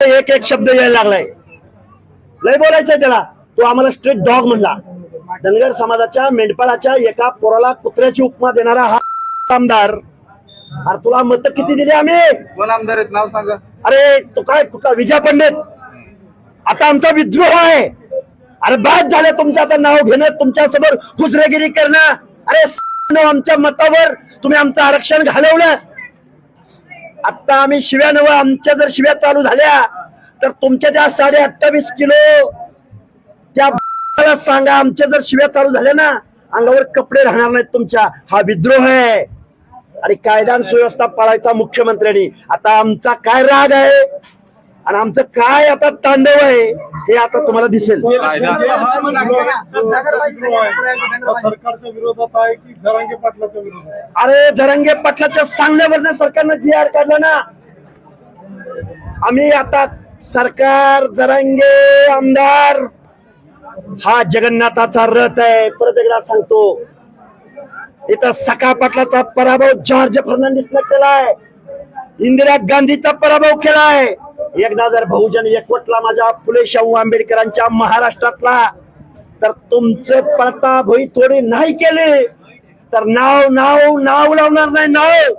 एक एक शब्द यायला लागलाय. लय बोलायचंय त्याला. तो आम्हाला स्ट्रीट डॉग म्हणला. धनगर समाजाच्या मेंढपाळाच्या एका पोराला कुत्र्याची उपमा देणारा हा आमदार. अरे तुला मत किती दिली आम्ही? कोण आमदार आहेत? नाव सांगा. अरे तो काय कुठला? विजय पंडित. आता आमचा विद्रोह आहे. अरे बाद झालं तुमचं आता नाव घेणं तुमच्यासमोर हुजरेगिरी करणं. अरे आमच्या मतावर. तुम्ही आमचं आरक्षण घालवलं. आता आम्ही शिव्या नव आमच्या जर शिव्या चालू झाल्या तर तुमच्या त्या साडे अठ्ठावीस किलो त्या सांगा आमच्या जर शिव्या चालू झाल्या ना अंगावर कपडे राहणार नाहीत तुमच्या. हा विद्रोह आहे. आणि कायदा सुव्यवस्था पाळायचा मुख्यमंत्र्यांनी. आता आमचा काय राग आहे? आणि आमचं काय आता तांडव आहे हे आता तुम्हाला दिसेल. अरे जरंगे पाटलाच्या सांगण्यावरनं सरकारनं जी आर काढला ना. आम्ही आता सरकार जरंगे आमदार हा जगन्नाथाचा रथ आहे. परत एकदा सांगतो. इथं सखा पाटलाचा पराभव जॉर्ज फर्नांडिसनं केलाय. इंदिरा गांधीचा पराभव केलाय. एकदा जर बहुजन एकवटला माझ्या फुले शाहू आंबेडकरांच्या महाराष्ट्रातला तर तुमचे पडता थोडे नाही केले. तर नाव नाव नाव लावणार नाही नाव.